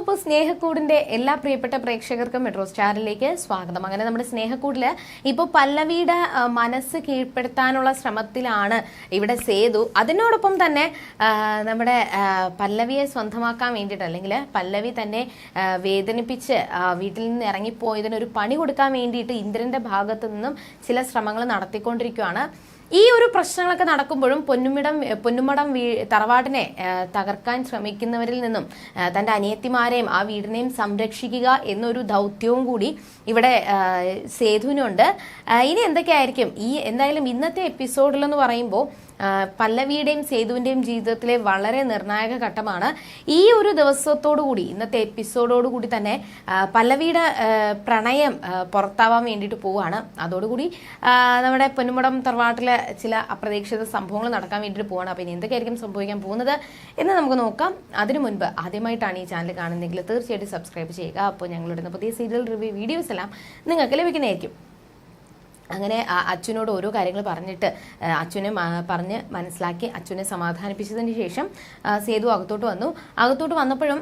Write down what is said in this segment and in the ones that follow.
അപ്പോൾ സ്നേഹക്കൂടിന്റെ എല്ലാ പ്രിയപ്പെട്ട പ്രേക്ഷകർക്കും മെട്രോ സ്റ്റാറിലേക്ക് സ്വാഗതം. അങ്ങനെ നമ്മുടെ സ്നേഹക്കൂടിൽ ഇപ്പോൾ പല്ലവിയുടെ മനസ്സ് കീഴ്പ്പെടുത്താനുള്ള ശ്രമത്തിലാണ് ഇവിടെ സേതു. അതിനോടൊപ്പം തന്നെ നമ്മുടെ പല്ലവിയെ സ്വന്തമാക്കാൻ വേണ്ടിയിട്ട് അല്ലെങ്കിൽ പല്ലവി തന്നെ വേദനിപ്പിച്ച് വീട്ടിൽ നിന്ന് ഇറങ്ങിപ്പോയതിന് ഒരു പണി കൊടുക്കാൻ വേണ്ടിയിട്ട് ഇന്ദ്രന്റെ ഭാഗത്തു നിന്നും ചില ശ്രമങ്ങൾ നടത്തിക്കൊണ്ടിരിക്കുകയാണ് ഈ ഒരു പ്രശ്നങ്ങളൊക്കെ നടക്കുമ്പോഴും പൊന്നുമിടം പൊന്നുമടം വീ തറവാടിനെ തകർക്കാൻ ശ്രമിക്കുന്നവരിൽ നിന്നും തന്റെ അനിയത്തിമാരെയും ആ വീടിനെയും സംരക്ഷിക്കുക എന്നൊരു ദൗത്യവും കൂടി ഇവിടെ സേതുവിനുണ്ട്. ഇനി എന്തൊക്കെയായിരിക്കും? ഈ എന്തായാലും ഇന്നത്തെ എപ്പിസോഡിലെന്ന് പറയുമ്പോൾ പല്ലവിയുടെയും സേതുവിന്റെയും ജീവിതത്തിലെ വളരെ നിർണായക ഘട്ടമാണ്. ഈ ഒരു ദിവസത്തോടു കൂടി ഇന്നത്തെ എപ്പിസോഡോടുകൂടി തന്നെ പല്ലവിയുടെ പ്രണയം പുറത്താവാൻ വേണ്ടിയിട്ട് പോവുകയാണ്. അതോടുകൂടി നമ്മുടെ പൊന്നുമുടം തറവാട്ടിലെ ചില അപ്രതീക്ഷിത സംഭവങ്ങൾ നടക്കാൻ വേണ്ടിയിട്ട് പോവുകയാണ്. അപ്പോൾ ഇനി എന്തൊക്കെയായിരിക്കും സംഭവിക്കാൻ പോകുന്നത് എന്ന് നമുക്ക് നോക്കാം. അതിനു മുൻപ് ആദ്യമായിട്ടാണ് ഈ ചാനൽ കാണുന്നതെങ്കിൽ തീർച്ചയായിട്ടും സബ്സ്ക്രൈബ് ചെയ്യുക. അപ്പോൾ ഞങ്ങളുടെ പുതിയ സീരിയൽ റിവ്യൂ വീഡിയോസ് എല്ലാം നിങ്ങൾക്ക് ലഭിക്കുന്നതായിരിക്കും. അങ്ങനെ അച്ഛനോട് ഓരോ കാര്യങ്ങൾ പറഞ്ഞിട്ട് അച്ഛനെ പറഞ്ഞ് മനസ്സിലാക്കി അച്ഛനെ സമാധാനിപ്പിച്ചതിന് ശേഷം സേതു അകത്തോട്ട് വന്നു. അകത്തോട്ട് വന്നപ്പോഴും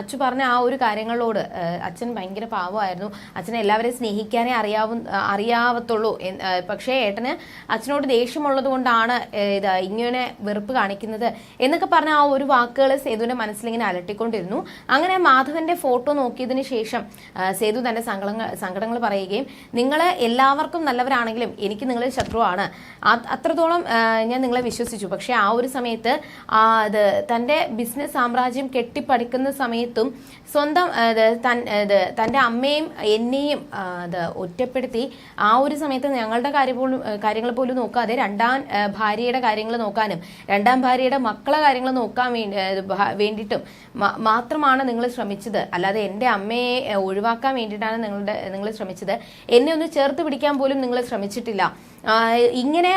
അച്ഛു പറഞ്ഞ ആ ഒരു കാര്യങ്ങളോട് അച്ഛൻ ഭയങ്കര പാവമായിരുന്നു. അച്ഛനെ എല്ലാവരെയും സ്നേഹിക്കാനേ അറിയാവും അറിയാവത്തുള്ളൂ. പക്ഷേ ഏട്ടന് അച്ഛനോട് ദേഷ്യമുള്ളത് കൊണ്ടാണ് ഇത് ഇങ്ങനെ വെറുപ്പ് കാണിക്കുന്നത് എന്നൊക്കെ പറഞ്ഞ ആ ഒരു വാക്കുകൾ സേതുവിന്റെ മനസ്സിലിങ്ങനെ അലട്ടിക്കൊണ്ടിരുന്നു. അങ്ങനെ മാധവന്റെ ഫോട്ടോ നോക്കിയതിന് ശേഷം സേതു തന്റെ സങ്കടങ്ങൾ സങ്കടങ്ങൾ പറയുകയും നിങ്ങൾ എല്ലാവർക്കും നല്ലവരാണെങ്കിലും എനിക്ക് നിങ്ങൾ ശത്രുവാണ്. അത്രത്തോളം ഞാൻ നിങ്ങളെ വിശ്വസിച്ചു. പക്ഷേ ആ ഒരു സമയത്ത് അത് തന്റെ ബിസിനസ് സാമ്രാജ്യം കെട്ടിപ്പടുക്കുന്ന സമയത്തും സ്വന്തം തന്റെ അമ്മയും എന്നെയും അത് ഒറ്റപ്പെടുത്തി ആ ഒരു സമയത്ത് ഞങ്ങളുടെ കാര്യം കാര്യങ്ങൾ പോലും നോക്കാതെ രണ്ടാം ഭാര്യയുടെ കാര്യങ്ങൾ നോക്കാനും രണ്ടാം ഭാര്യയുടെ മക്കളെ കാര്യങ്ങൾ നോക്കാൻ വേണ്ടിയിട്ടും മാത്രമാണ് നിങ്ങൾ ശ്രമിച്ചത്. അല്ലാതെ എന്റെ അമ്മയെ ഒഴിവാക്കാൻ വേണ്ടിയിട്ടാണ് നിങ്ങളുടെ നിങ്ങൾ ശ്രമിച്ചത്. എന്നെ ഒന്ന് ചേർത്ത് പിടിക്കാൻ പോലും നിങ്ങൾ ശ്രമിച്ചിട്ടില്ല. ഇങ്ങനെ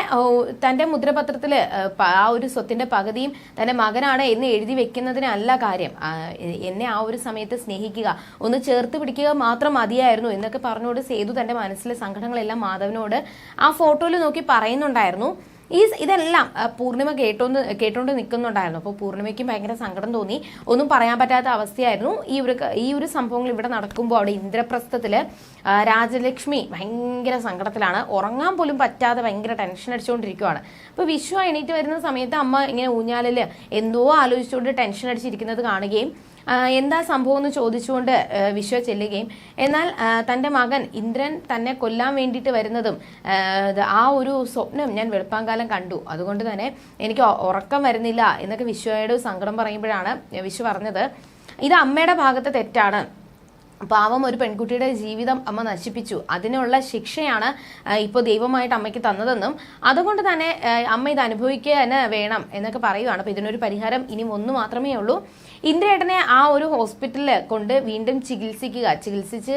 തന്റെ മുദ്രപത്രത്തിൽ ആ ഒരു സ്വത്തിന്റെ പകുതിയും തന്റെ മകനാണ് എന്ന് എഴുതി വെക്കുന്നതിനല്ല കാര്യം. എന്നെ ആ ഒരു സമയത്ത് സ്നേഹിക്കുക ഒന്ന് ചേർത്ത് പിടിക്കുക മാത്രം മതിയായിരുന്നു എന്നൊക്കെ പറഞ്ഞുകൊണ്ട് സേതു തന്റെ മനസ്സിലെ സങ്കടങ്ങളെല്ലാം മാധവനോട് ആ ഫോട്ടോയിൽ നോക്കി പറയുന്നുണ്ടായിരുന്നു. ഈ ഇതെല്ലാം പൂർണിമ പൂർണിമ കേട്ടോണ്ട് നിൽക്കുന്നുണ്ടായിരുന്നു അപ്പോൾ പൂർണിമയ്ക്കും ഭയങ്കര സങ്കടം തോന്നി. ഒന്നും പറയാൻ പറ്റാത്ത അവസ്ഥയായിരുന്നു. ഈ ഒരു ഈ ഒരു സംഭവങ്ങൾ ഇവിടെ നടക്കുമ്പോൾ അവിടെ ഇന്ദ്രപ്രസ്ഥത്തിൽ രാജലക്ഷ്മി ഭയങ്കര സങ്കടത്തിലാണ്. ഉറങ്ങാൻ പോലും പറ്റാതെ ഭയങ്കര ടെൻഷൻ അടിച്ചുകൊണ്ടിരിക്കുകയാണ് അപ്പോൾ വിശ്വ എണീറ്റ് വരുന്ന സമയത്ത് അമ്മ ഇങ്ങനെ ഊഞ്ഞാലിൽ എന്തോ ആലോചിച്ചുകൊണ്ട് ടെൻഷൻ അടിച്ചിരിക്കുന്നത് കാണുകയും എന്താ സംഭവം എന്ന് ചോദിച്ചുകൊണ്ട് വിശ്വ ചെല്ലുകയും. എന്നാൽ തന്റെ മകൻ ഇന്ദ്രൻ തന്നെ കൊല്ലാൻ വേണ്ടിയിട്ട് വരുന്നതും ആ, ഒരു സ്വപ്നം ഞാൻ വെളുപ്പാങ്കാലം കണ്ടു. അതുകൊണ്ട് തന്നെ എനിക്ക് ഉറക്കം വരുന്നില്ല എന്നൊക്കെ വിശ്വയോട് സങ്കടം പറയുമ്പോഴാണ് വിശ്വ പറഞ്ഞത്. ഇത് അമ്മയുടെ ഭാഗത്തെ തെറ്റാണ്. പാവം ഒരു പെൺകുട്ടിയുടെ ജീവിതം അമ്മ നശിപ്പിച്ചു. അതിനുള്ള ശിക്ഷയാണ് ഇപ്പോൾ ദൈവമായിട്ട് അമ്മയ്ക്ക് തന്നതെന്നും അതുകൊണ്ട് തന്നെ അമ്മ ഇത് അനുഭവിക്കുക തന്നെ വേണം എന്നൊക്കെ പറയുവാണ്. അപ്പോൾ ഇതിനൊരു പരിഹാരം ഇനി ഒന്ന് മാത്രമേ ഉള്ളൂ. ഇന്ദ്രേട്ടനെ ആ ഒരു ഹോസ്പിറ്റലിൽ കൊണ്ട് വീണ്ടും ചികിത്സിക്കുക. ചികിത്സിച്ച്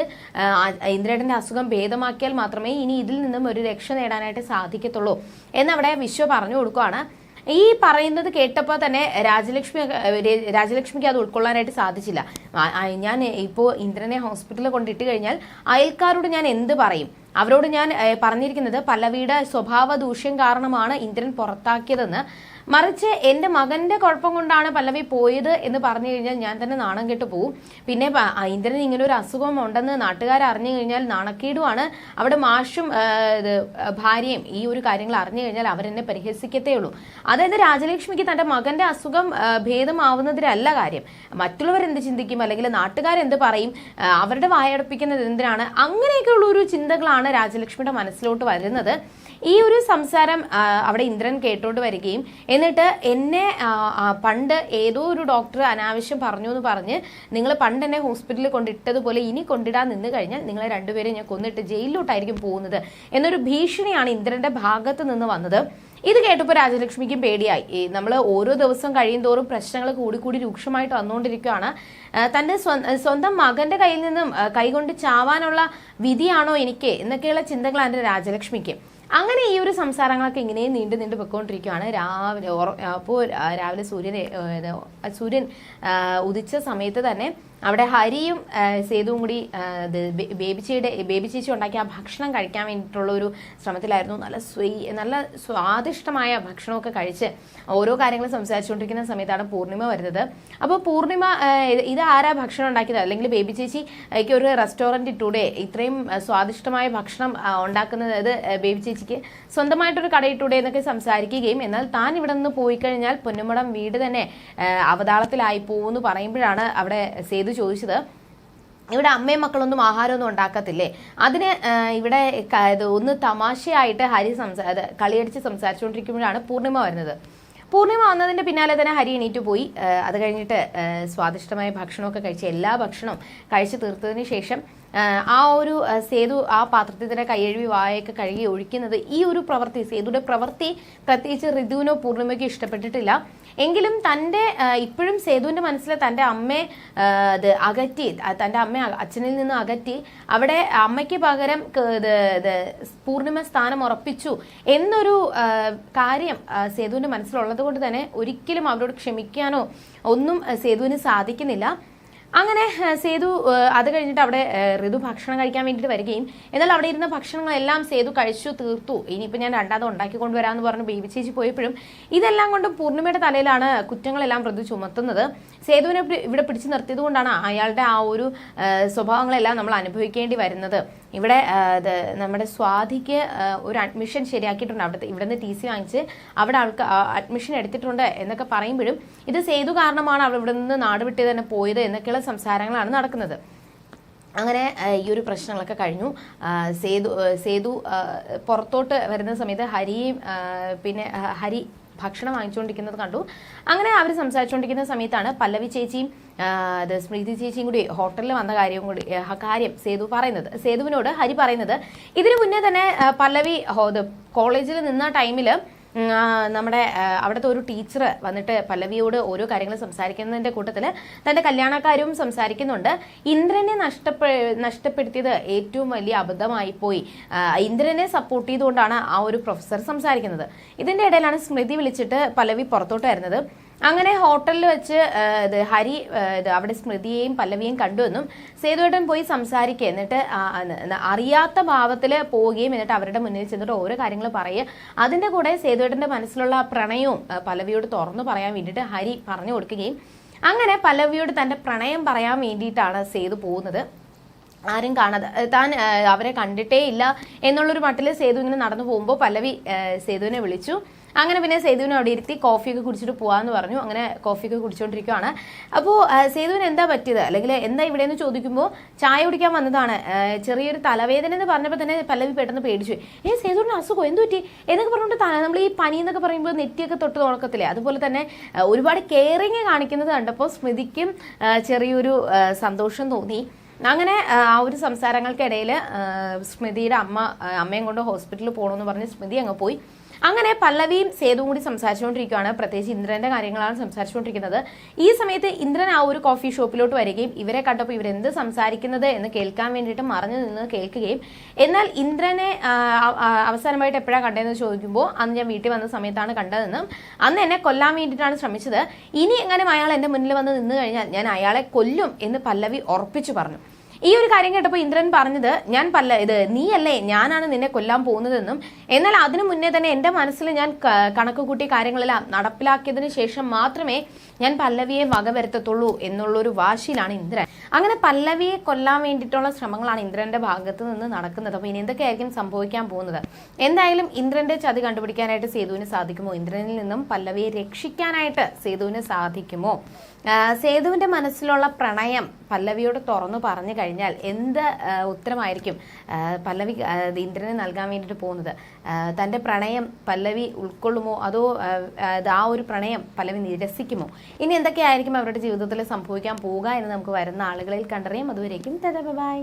ഇന്ദ്രേട്ടന്റെ അസുഖം ഭേദമാക്കിയാൽ മാത്രമേ ഇനി ഇതിൽ നിന്നും ഒരു രക്ഷ നേടാനായിട്ട് സാധിക്കത്തുള്ളൂ എന്നവിടെ വിശ്വ പറഞ്ഞു കൊടുക്കുകയാണ് ഈ പറയുന്നത് കേട്ടപ്പോൾ തന്നെ രാജലക്ഷ്മി രാജലക്ഷ്മിക്ക് അത് ഉൾക്കൊള്ളാനായിട്ട് സാധിച്ചില്ല. ഞാൻ ഇപ്പോൾ ഇന്ദ്രനെ ഹോസ്പിറ്റലിൽ കൊണ്ടിട്ട് കഴിഞ്ഞാൽ അയൽക്കാരോട് ഞാൻ എന്ത് പറയും? അവരോട് ഞാൻ പറഞ്ഞിരിക്കുന്നത് പല്ലവിയുടെ സ്വഭാവ ദൂഷ്യം കാരണമാണ് ഇന്ദ്രൻ പുറത്താക്കിയതെന്ന്. മറിച്ച് എന്റെ മകന്റെ കുഴപ്പം കൊണ്ടാണ് പല്ലവി പോയത് എന്ന് പറഞ്ഞു കഴിഞ്ഞാൽ ഞാൻ തന്നെ നാണം കെട്ട് പോവും. പിന്നെ ഇന്ദ്രന് ഇങ്ങനെ ഒരു അസുഖം ഉണ്ടെന്ന് നാട്ടുകാർ അറിഞ്ഞു കഴിഞ്ഞാൽ നാണക്കേടുമാണ് അവിടെ മാഷും ഭാര്യയും ഈ ഒരു കാര്യങ്ങൾ അറിഞ്ഞു കഴിഞ്ഞാൽ അവരെന്നെ പരിഹസിക്കത്തേ ഉള്ളൂ. അതായത് രാജലക്ഷ്മിക്ക് തന്റെ മകന്റെ അസുഖം ഭേദമാവുന്നതിലല്ല കാര്യം. മറ്റുള്ളവർ എന്ത് ചിന്തിക്കും? അല്ലെങ്കിൽ നാട്ടുകാരെന്ത് പറയും? അവരുടെ വായടപ്പിക്കുന്നത് എന്തിനാണ്? അങ്ങനെയൊക്കെയുള്ള ഒരു ചിന്തകളാണ് രാജലക്ഷ്മിയുടെ മനസ്സിലോട്ട് വരുന്നത്. ഈ ഒരു സംസാരം അവിടെ ഇന്ദ്രൻ കേട്ടോണ്ട് വരികയും എന്നിട്ട് എന്നെ പണ്ട് ഏതോ ഒരു ഡോക്ടർ അനാവശ്യം പറഞ്ഞു എന്ന് പറഞ്ഞ് നിങ്ങൾ പണ്ട് എന്നെ ഹോസ്പിറ്റലിൽ കൊണ്ടിട്ടതുപോലെ ഇനി കൊണ്ടിടാൻ നിന്ന് കഴിഞ്ഞാൽ നിങ്ങളെ രണ്ടുപേരെ ഞാൻ കൊന്നിട്ട് ജയിലിലോട്ടായിരിക്കും പോകുന്നത്. എന്നൊരു ഭീഷണിയാണ് ഇന്ദ്രന്റെ ഭാഗത്ത് നിന്ന് വന്നത്. ഇത് കേട്ടപ്പോൾ രാജലക്ഷ്മിക്കും പേടിയായി. നമ്മൾ ഓരോ ദിവസം കഴിയും തോറും പ്രശ്നങ്ങൾ കൂടിക്കൂടി കൂടി രൂക്ഷമായിട്ട് വന്നുകൊണ്ടിരിക്കുകയാണ്. തന്റെ സ്വന്തം മകന്റെ കയ്യിൽ നിന്നും കൈകൊണ്ട് ചാവാനുള്ള വിധിയാണോ എനിക്ക്? എന്നൊക്കെയുള്ള ചിന്തകളാണ് രാജലക്ഷ്മിക്ക്. അങ്ങനെ ഈ ഒരു സംസാരങ്ങളൊക്കെ ഇങ്ങനെ നീണ്ടു നീണ്ടു പൊയ്ക്കൊണ്ടിരിക്കുകയാണ് രാവിലെ അപ്പോൾ രാവിലെ സൂര്യനെ സൂര്യൻ ഉദിച്ച സമയത്ത് തന്നെ അവിടെ ഹരിയും സേതുവും കൂടി ബേബിച്ചിയുടെ ബേബി ചേച്ചി ഉണ്ടാക്കിയ ആ ഭക്ഷണം കഴിക്കാൻ വേണ്ടിയിട്ടുള്ള ഒരു ശ്രമത്തിലായിരുന്നു. നല്ല സ്വീ നല്ല സ്വാദിഷ്ടമായ ഭക്ഷണമൊക്കെ കഴിച്ച് ഓരോ കാര്യങ്ങളും സംസാരിച്ചുകൊണ്ടിരിക്കുന്ന സമയത്താണ് പൂർണിമ വരുന്നത്. അപ്പോൾ പൂർണിമ ഇത് ആരാ ഭക്ഷണം ഉണ്ടാക്കിയത്? അല്ലെങ്കിൽ ബേബി ഒരു റെസ്റ്റോറന്റ് ഇട്ടൂടെ? ഇത്രയും സ്വാദിഷ്ടമായ ഭക്ഷണം ഉണ്ടാക്കുന്നത് ബേബി ചേച്ചിക്ക് സ്വന്തമായിട്ടൊരു കട ഇട്ടൂടെ എന്നൊക്കെ സംസാരിക്കുകയും എന്നാൽ താൻ ഇവിടെ നിന്ന് പോയി കഴിഞ്ഞാൽ പൊന്നുമടം വീട് തന്നെ അവതാളത്തിലായി പോകുമെന്ന് പറയുമ്പോഴാണ് അവിടെ സേതു ചോദിച്ചത് ഇവിടെ അമ്മയും മക്കളൊന്നും ആഹാരമൊന്നും ഉണ്ടാക്കത്തില്ലേ? അതിന് ഇവിടെ ഒന്ന് തമാശയായിട്ട് ഹരി സംസാ കളിയടിച്ച് സംസാരിച്ചുകൊണ്ടിരിക്കുമ്പോഴാണ് പൂർണിമ വരുന്നത്. പൂർണിമ വന്നതിന്റെ പിന്നാലെ തന്നെ ഹരി എണീറ്റ് പോയി. അത് കഴിഞ്ഞിട്ട് സ്വാദിഷ്ടമായ ഭക്ഷണമൊക്കെ കഴിച്ച് എല്ലാ ഭക്ഷണവും കഴിച്ച് തീർത്തതിന് ശേഷം ആ, ഒരു സേതു ആ പാത്രത്തിൽ തന്നെ കൈയഴുവി വായൊക്കെ കഴുകി ഒഴിക്കുന്നത് ഈ ഒരു പ്രവൃത്തി സേതുടെ പ്രവൃത്തി പ്രത്യേകിച്ച് ഋതുവിനോ പൂർണിമയ്ക്കോ ഇഷ്ടപ്പെട്ടിട്ടില്ല. എങ്കിലും തന്റെ ഇപ്പോഴും സേതുവിന്റെ മനസ്സിൽ തന്റെ അമ്മയെ ഇത് അകറ്റി തന്റെ അമ്മ അച്ഛനിൽ നിന്ന് അകറ്റി അവിടെ അമ്മയ്ക്ക് പകരം പൂർണിമ സ്ഥാനം ഉറപ്പിച്ചു എന്നൊരു കാര്യം സേതുവിന്റെ മനസ്സിലുള്ളത് കൊണ്ട് തന്നെ ഒരിക്കലും അവരോട് ക്ഷമിക്കാനോ ഒന്നും സേതുവിന് സാധിക്കുന്നില്ല. അങ്ങനെ സേതു അത് കഴിഞ്ഞിട്ട് അവിടെ ഋതു ഭക്ഷണം കഴിക്കാൻ വേണ്ടിയിട്ട് വരികയും എന്നാൽ അവിടെ ഇരുന്ന ഭക്ഷണങ്ങളെല്ലാം സേതു കഴിച്ചു തീർത്തു. ഇനിയിപ്പോൾ ഞാൻ രണ്ടാമത് ഉണ്ടാക്കി കൊണ്ടുവരാമെന്ന് പറഞ്ഞ് ബേബി ചേച്ചി പോയപ്പോഴും ഇതെല്ലാം കൊണ്ടും പൂർണിമയുടെ തലയിലാണ് കുറ്റങ്ങളെല്ലാം ഋതു ചുമത്തുന്നത്. സേതുവിനെ ഇവിടെ- പിടിച്ചു നിർത്തിയത് കൊണ്ടാണ് അയാളുടെ ആ ഒരു സ്വഭാവങ്ങളെല്ലാം നമ്മൾ അനുഭവിക്കേണ്ടി വരുന്നത്. ഇവിടെ നമ്മുടെ സ്വാതിക്ക് ഒരു അഡ്മിഷൻ ശരിയാക്കിയിട്ടുണ്ട്. അവിടുത്തെ ഇവിടെ നിന്ന് ടി സി വാങ്ങിച്ച് അവിടെ ആൾക്ക് അഡ്മിഷൻ എടുത്തിട്ടുണ്ട് എന്നൊക്കെ പറയുമ്പോഴും ഇത് സേതു കാരണമാണ് അവൾ ഇവിടെ നിന്ന് നാട് വിട്ട് തന്നെ പോയത് എന്നൊക്കെയുള്ള സംസാരങ്ങളാണ് നടക്കുന്നത്. അങ്ങനെ ഈ ഒരു പ്രശ്നങ്ങളൊക്കെ കഴിഞ്ഞു. സേതു സേതു പുറത്തോട്ട് വരുന്ന സമയത്ത് ഹരിയും പിന്നെ ഹരി ഭക്ഷണം വാങ്ങിച്ചുകൊണ്ടിരിക്കുന്നത് കണ്ടു. അങ്ങനെ അവർ സംസാരിച്ചുകൊണ്ടിരിക്കുന്ന സമയത്താണ് പല്ലവി ചേച്ചിയും അത് സ്മൃതി ചേച്ചിയും കൂടി ഹോട്ടലിൽ വന്ന കാര്യവും കൂടി കാര്യം സേതു പറയുന്നത്. സേതുവിനോട് ഹരി പറയുന്നത് ഇതിനു മുന്നേ തന്നെ പല്ലവി കോളേജിൽ നിന്ന ടൈമിൽ നമ്മുടെ അവിടുത്തെ ഒരു ടീച്ചർ വന്നിട്ട് പല്ലവിയോട് ഓരോ കാര്യങ്ങൾ സംസാരിക്കുന്നതിന്റെ കൂട്ടത്തിൽ തന്റെ കല്യാണക്കാരും സംസാരിക്കുന്നുണ്ട്. ഇന്ദ്രനെ നഷ്ടപ്പെ നഷ്ടപ്പെടുത്തിയത് ഏറ്റവും വലിയ അബദ്ധമായി പോയി. ഇന്ദ്രനെ സപ്പോർട്ട് ചെയ്തുകൊണ്ടാണ് ആ ഒരു പ്രൊഫസർ സംസാരിക്കുന്നത്. ഇതിന്റെ ഇടയിലാണ് സ്മൃതി വിളിച്ചിട്ട് പല്ലവി പുറത്തോട്ട് വരുന്നത്. അങ്ങനെ ഹോട്ടലിൽ വെച്ച് ഇത് ഹരി ഇത് അവിടെ സ്മൃതിയെയും പല്ലവിയെയും കണ്ടുവെന്നും സേതുവേട്ടൻ പോയി സംസാരിക്കുക. എന്നിട്ട് അറിയാത്ത ഭാവത്തിൽ പോവുകയും എന്നിട്ട് അവരുടെ മുന്നിൽ ചെന്നിട്ട് ഓരോ കാര്യങ്ങൾ പറയുക. അതിന്റെ കൂടെ സേതുവേട്ടന്റെ മനസ്സിലുള്ള പ്രണയവും പല്ലവിയോട് തുറന്നു പറയാൻ വേണ്ടിയിട്ട് ഹരി പറഞ്ഞു കൊടുക്കുകയും അങ്ങനെ പല്ലവിയോട് തന്റെ പ്രണയം പറയാൻ വേണ്ടിയിട്ടാണ് സേതു പോകുന്നത്. ആരും കാണാതെ താൻ അവരെ കണ്ടിട്ടേ ഇല്ല എന്നുള്ളൊരു മട്ടിൽ സേതു ഇങ്ങനെ നടന്നു പോകുമ്പോൾ പല്ലവി സേതുവിനെ വിളിച്ചു. അങ്ങനെ പിന്നെ സേതുവിനെ അവിടെ ഇരുത്തി കോഫിയൊക്കെ കുടിച്ചിട്ട് പോവാന്ന് പറഞ്ഞു. അങ്ങനെ കോഫിയൊക്കെ കുടിച്ചുകൊണ്ടിരിക്കുകയാണ് അപ്പോൾ സേതുവിന് എന്താ പറ്റിയത്? അല്ലെങ്കിൽ എന്താ ഇവിടെ എന്ന് ചോദിക്കുമ്പോൾ ചായ കുടിക്കാൻ വന്നതാണ്. ചെറിയൊരു തലവേദന എന്ന് പറഞ്ഞപ്പോൾ തന്നെ പല്ലവി പെട്ടെന്ന് പേടിച്ചു ഏ സേതുവിന് അസുഖം? എന്ത് പറ്റി? എന്നൊക്കെ പറഞ്ഞുകൊണ്ട് നമ്മൾ ഈ പനി എന്നൊക്കെ പറയുമ്പോൾ നെറ്റിയൊക്കെ തൊട്ട് തുറക്കത്തില്ലേ? അതുപോലെ തന്നെ ഒരുപാട് കെയറിങ് കാണിക്കുന്നത് കണ്ടപ്പോൾ സ്മൃതിക്കും ചെറിയൊരു സന്തോഷം തോന്നി. അങ്ങനെ ആ, ഒരു സംസാരങ്ങൾക്കിടയിൽ സ്മൃതിയുടെ അമ്മ അമ്മയും കൊണ്ട് ഹോസ്പിറ്റലിൽ പോകണമെന്ന് പറഞ്ഞ് സ്മൃതി അങ്ങ് പോയി. അങ്ങനെ പല്ലവിയും സേതുവും കൂടി സംസാരിച്ചുകൊണ്ടിരിക്കുകയാണ്. പ്രത്യേകിച്ച് ഇന്ദ്രന്റെ കാര്യങ്ങളാണ് സംസാരിച്ചുകൊണ്ടിരിക്കുന്നത്. ഈ സമയത്ത് ഇന്ദ്രൻ ആ ഒരു കോഫി ഷോപ്പിലോട്ട് വരികയും ഇവരെ കണ്ടപ്പോൾ ഇവരെന്ത് സംസാരിക്കുന്നത് എന്ന് കേൾക്കാൻ വേണ്ടിയിട്ട് മറഞ്ഞു നിന്ന് കേൾക്കുകയും എന്നാൽ ഇന്ദ്രനെ അവസാനമായിട്ട് എപ്പോഴാണ് കണ്ടതെന്ന് ചോദിക്കുമ്പോൾ അന്ന് ഞാൻ വീട്ടിൽ വന്ന സമയത്താണ് കണ്ടതെന്നും അന്ന് എന്നെ കൊല്ലാൻ വേണ്ടിയിട്ടാണ് ശ്രമിച്ചത്. ഇനി എങ്ങനെ അയാൾ എന്റെ മുന്നിൽ വന്ന് നിന്ന് കഴിഞ്ഞാൽ ഞാൻ അയാളെ കൊല്ലും എന്ന് പല്ലവി ഉറപ്പിച്ചു പറഞ്ഞു. ഈ ഒരു കാര്യം കേട്ടപ്പോൾ ഇന്ദ്രൻ പറഞ്ഞത് ഞാൻ പല്ല ഇത് നീയല്ലേ ഞാനാണ് നിന്നെ കൊല്ലാൻ പോകുന്നതെന്നും. എന്നാൽ അതിനു മുന്നേ തന്നെ എന്റെ മനസ്സിൽ ഞാൻ കണക്ക് കൂട്ടിയ കാര്യങ്ങളെല്ലാം നടപ്പിലാക്കിയതിന് ശേഷം മാത്രമേ ഞാൻ പല്ലവിയെ വകവരുത്തത്തുള്ളൂ എന്നുള്ളൊരു വാശിയിലാണ് ഇന്ദ്രൻ അങ്ങനെ പല്ലവിയെ കൊല്ലാൻ വേണ്ടിയിട്ടുള്ള ശ്രമങ്ങളാണ് ഇന്ദ്രന്റെ ഭാഗത്ത് നിന്ന് നടക്കുന്നത് അപ്പോൾ ഇനി എന്തൊക്കെയായിരിക്കും സംഭവിക്കാൻ പോകുന്നത് എന്തായാലും ഇന്ദ്രന്റെ ചതി കണ്ടുപിടിക്കാനായിട്ട് സേതുവിന് സാധിക്കുമോ ഇന്ദ്രനിൽ നിന്നും പല്ലവിയെ രക്ഷിക്കാനായിട്ട് സേതുവിന് സാധിക്കുമോ സേതുവിന്റെ മനസ്സിലുള്ള പ്രണയം പല്ലവിയോട് തുറന്നു പറഞ്ഞു കഴിഞ്ഞാൽ എന്ത് ഉത്തരമായിരിക്കും പല്ലവി ഇന്ദ്രന് നൽകാൻ വേണ്ടിയിട്ട് പോകുന്നത് തന്റെ പ്രണയം പല്ലവി ഉൾക്കൊള്ളുമോ അതോ ആ ഒരു പ്രണയം പല്ലവി നിരസിക്കുമോ ഇനി എന്തൊക്കെയായിരിക്കും അവരുടെ ജീവിതത്തിൽ സംഭവിക്കാൻ പോവുക എന്ന് നമുക്ക് വരുന്ന ആളുകളിൽ കണ്ടറിയാം. അതുവരേക്കും ബൈ.